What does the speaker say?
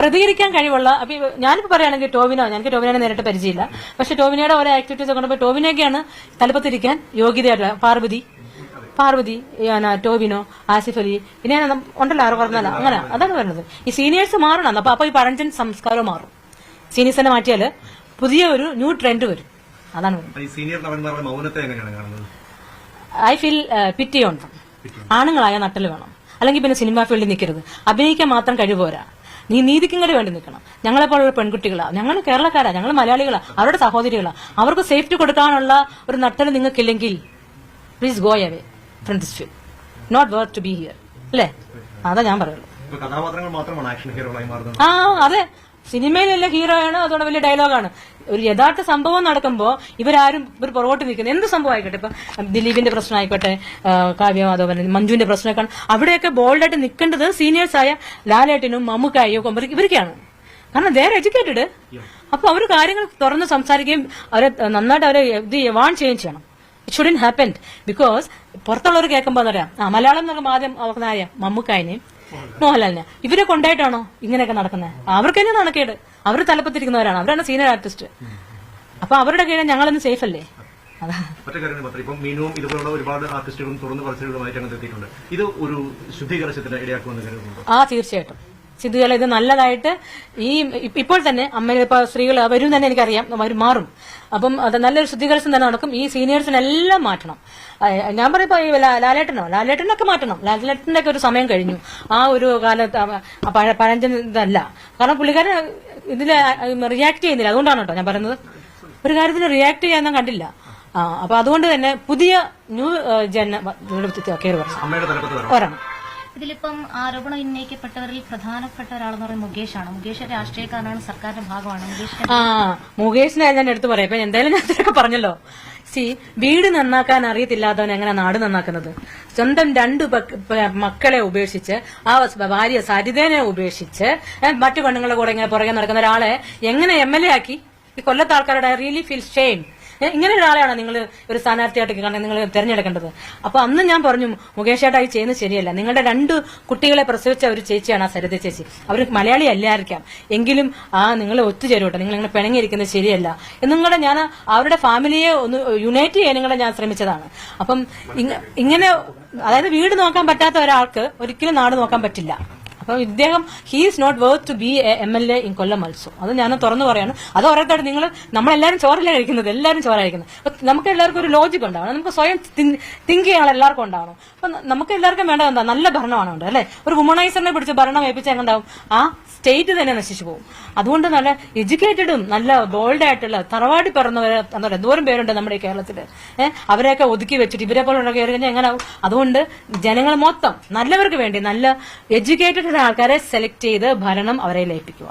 പ്രതികരിക്കാൻ കഴിവുള്ള അപ്പൊ ഞാനിപ്പോ പറയുകയാണെങ്കിൽ ടോവിനോ എനിക്ക് ടോവിനെ നേരിട്ട് പരിചയമില്ല. പക്ഷെ ടോവിനയുടെ ഓരോ ആക്ടിവിറ്റീസ് ഒക്കെ കണ്ടപ്പോൾ ടോവിനൊക്കെയാണ് തലപ്പത്തിരിക്കാൻ യോഗ്യതയായിട്ടുള്ള പാർവതി പാർവതി ടോവിനോ ആസിഫ് അലി പിന്നെ ഞാൻ ഉണ്ടല്ലോ ആറ് പറഞ്ഞല്ല അങ്ങനെ അതാണ് പറയുന്നത്. ഈ സീനിയേഴ്സ് മാറണം. അപ്പൊ അപ്പൊ ഈ പഴഞ്ചൻ സംസ്കാരം മാറും. സീനിയേഴ്സിനെ മാറ്റിയാൽ പുതിയ ഒരു ന്യൂ ട്രെൻഡ് വരും. അതാണ് ഐ ഫീൽ പിറ്റി ഉണ്ട് ആണുങ്ങളായ നട്ടൽ വേണം. അല്ലെങ്കിൽ പിന്നെ സിനിമാ ഫീൽഡിൽ നിൽക്കരുത് അഭിനയിക്കാൻ മാത്രം കഴിവുപോരാ നീ നീതിക്കും കൂടി വേണ്ടി നിൽക്കണം. ഞങ്ങളെ പോലുള്ള പെൺകുട്ടികളാ. ഞങ്ങൾ കേരളക്കാരാണ് ഞങ്ങൾ മലയാളികളാണ് അവരുടെ സഹോദരികളാ. അവർക്ക് സേഫ്റ്റി കൊടുക്കാനുള്ള ഒരു നട്ടൽ നിങ്ങൾക്കില്ലെങ്കിൽ please go away from this field not worth to be here അല്ലേ? അതാ ഞാൻ പറയുള്ളൂ. ആ അതെ. സിനിമയിലല്ല ഹീറോയാണ് അതുകൊണ്ട് വലിയ ഡയലോഗാണ്. ഒരു യഥാർത്ഥ സംഭവം നടക്കുമ്പോൾ ഇവരാരും ഇവർ പുറകോട്ട് നിൽക്കുന്നത് എന്ത് സംഭവം ആയിക്കോട്ടെ? ഇപ്പൊ ദിലീപിന്റെ പ്രശ്നം ആയിക്കോട്ടെ കാവ്യ മാധവൻ മഞ്ജുവിന്റെ പ്രശ്നമൊക്കെ അവിടെയൊക്കെ ബോൾഡായിട്ട് നിൽക്കേണ്ടത് സീനിയേഴ്സ് ആയ ലാലേട്ടനും മമ്മൂക്കായും ഒക്കെ ഇവർക്ക് ഇവർക്കാണ് കാരണം ദേർ എഡ്യൂക്കേറ്റഡ് അപ്പൊ അവർ കാര്യങ്ങൾ തുറന്ന് സംസാരിക്കുകയും അവരെ നന്നായിട്ട് അവരെ ഇത് വാൺ ചെയ്യുകയും ചെയ്യണം. ഇറ്റ് ഷുഡൻ ഹാപ്പൻഡ് ബിക്കോസ് പുറത്തുള്ളവർ കേൾക്കുമ്പോൾ അറിയാം ആ മലയാളം എന്നൊക്കെ ആദ്യം അറിയാം മമ്മൂക്കായനെയും മോഹൻലാലിനെ ഇവരെ കൊണ്ടായിട്ടാണോ ഇങ്ങനെയൊക്കെ നടക്കുന്നത് അവർക്ക് തന്നെ നടക്കേട് അവർ തലപ്പത്തിരിക്കുന്നവരാണ്. അവരാണ് സീനിയർ ആർട്ടിസ്റ്റ് അപ്പൊ അവരുടെ കീഴിൽ ഞങ്ങളൊന്ന് സേഫ് അല്ലേ? ഇപ്പം മീനുവും ഇതുപോലുള്ള ഒരുപാട് ആർട്ടിസ്റ്റുകളും തുറന്നു പറച്ചിലുകളുമായിട്ട് ഇത് ഒരു ശുദ്ധീകരണത്തിന് ഇടയാക്കുമെന്ന് കരുതുന്നുണ്ട്? ആ തീർച്ചയായിട്ടും. സിദ്ധുകല ഇത് നല്ലതായിട്ട് ഈ ഇപ്പ- ഇപ്പോൾ തന്നെ അമ്മ ഇപ്പൊ സ്ത്രീകൾ വരും തന്നെ എനിക്കറിയാം. അവർ മാറും. അപ്പം അത് നല്ലൊരു ശുദ്ധീകരണം തന്നെ നടക്കും. ഈ സീനിയേഴ്സിനെല്ലാം മാറ്റണം. ഞാൻ പറയുമ്പോ ഈ ലാലേട്ടനോ? ലാലേട്ടനൊക്കെ മാറ്റണം. ലാലേട്ടന്റെ ഒക്കെ ഒരു സമയം കഴിഞ്ഞു. ആ ഒരു കാലത്ത് പഴഞ്ചൻ ഇതല്ല. കാരണം പുള്ളിക്കാരൻ ഇതിൽ റിയാക്ട് ചെയ്യുന്നില്ല. അതുകൊണ്ടാണ് കേട്ടോ ഞാൻ പറയുന്നത്. ഒരു കാര്യത്തിന് റിയാക്ട് ചെയ്യാനൊന്നും കണ്ടില്ല. ആ അപ്പൊ അതുകൊണ്ട് തന്നെ പുതിയ ന്യൂ ജന കയറി വരണം. വരണം. ഇതിലിപ്പം ആരോപണം ഉന്നയിക്കപ്പെട്ടവരിൽ പ്രധാനപ്പെട്ട ഒരാളെന്ന് പറയുന്നത് മുകേഷാണ്. മുകേഷ് രാഷ്ട്രീയക്കാരനാണ് സർക്കാരിന്റെ ഭാഗമാണ്. ആ മുകേഷിനെ ഞാൻ എടുത്തു പറയാം. ഇപ്പൊ എന്തായാലും ഞാൻ ഇതൊക്കെ പറഞ്ഞല്ലോ. സി വീട് നന്നാക്കാൻ അറിയത്തില്ലാത്തവൻ എങ്ങനെ നാട് നന്നാക്കുന്നത്? സ്വന്തം രണ്ടു മക്കളെ ഉപേക്ഷിച്ച് ആ ഭാര്യ സരിതേനെ ഉപേക്ഷിച്ച് മറ്റു പെണ്ണുങ്ങളുടെ കൂടെ ഇങ്ങനെ പുറകെ നടക്കുന്ന ഒരാളെ എങ്ങനെ എം എൽ എ ആക്കി? ഈ കൊല്ലത്തെ ആൾക്കാരുടെ റിയലി ഫീൽ ഷെയിം. ഇങ്ങനെ ഒരാളെയാണ് നിങ്ങൾ ഒരു സ്ഥാനാർത്ഥിയായിട്ട് നിങ്ങൾ തിരഞ്ഞെടുക്കേണ്ടത്. അപ്പൊ അന്ന് ഞാൻ പറഞ്ഞു മുകേഷ് ചേട്ടാ ഈ ചെയ്യുന്നത് ശരിയല്ല. നിങ്ങളുടെ രണ്ട് കുട്ടികളെ പ്രസവിച്ച ഒരു ചേച്ചിയാണ് ആ സരിത ചേച്ചി. അവർ മലയാളി അല്ലായിരിക്കാം. എങ്കിലും ആ നിങ്ങൾ ഒത്തുചേരൂട്ടെ നിങ്ങൾ ഇങ്ങനെ പിണങ്ങിയിരിക്കുന്നത് ശരിയല്ല. എന്നുകൂടെ ഞാൻ അവരുടെ ഫാമിലിയെ ഒന്ന് യുണൈറ്റ് ചെയ്യാൻ നിങ്ങളെ ഞാൻ ശ്രമിച്ചതാണ്. അപ്പം ഇങ്ങനെ അതായത് വീട് നോക്കാൻ പറ്റാത്ത ഒരാൾക്ക് ഒരിക്കലും നാട് നോക്കാൻ പറ്റില്ല. അപ്പൊ ഇദ്ദേഹം he's not worth to be M L A in Kollam മത്സോ അത് ഞാൻ തുറന്നു പറയാണ്. അത് ഓരോരുത്തരും നിങ്ങൾ നമ്മളെല്ലാവരും ചോറല്ല കഴിക്കുന്നത് എല്ലാവരും ചോറ കഴിക്കുന്നത്. അപ്പൊ നമുക്ക് എല്ലാവർക്കും ഒരു ലോജിക് ഉണ്ടാവണം. നമുക്ക് സ്വയം തിങ്ക് ചെയ്യാനുള്ള എല്ലാവർക്കും ഉണ്ടാവണം. അപ്പൊ നമുക്ക് എല്ലാവർക്കും വേണ്ടത് എന്താ? നല്ല ഭരണമാണ് ഉണ്ട് അല്ലെ? ഒരു വുമണൈസറിനെ പിടിച്ച് ഭരണം ഏൽപ്പിച്ചാൽ എങ്ങനെയാവും ആ സ്റ്റേറ്റ് തന്നെ നശിച്ചു പോകും. അതുകൊണ്ട് നല്ല എഡ്യൂക്കേറ്റഡും നല്ല ബോൾഡ് ആയിട്ടുള്ള തറവാടി പിറന്നവരെ പറയുക എന്തോരം പേരുണ്ട് നമ്മുടെ കേരളത്തിൽ അവരെയൊക്കെ ഒതുക്കി വെച്ചിട്ട് ഇവരെ പോലെ കയറി കഴിഞ്ഞാൽ എങ്ങനെയാവും അതുകൊണ്ട് ജനങ്ങൾ മൊത്തം നല്ലവർക്ക് വേണ്ടി നല്ല എഡ്യൂക്കേറ്റഡ് ആൾക്കാരെ സെലക്ട് ചെയ്ത് ഭരണം അവരെ ലയിപ്പിക്കുക.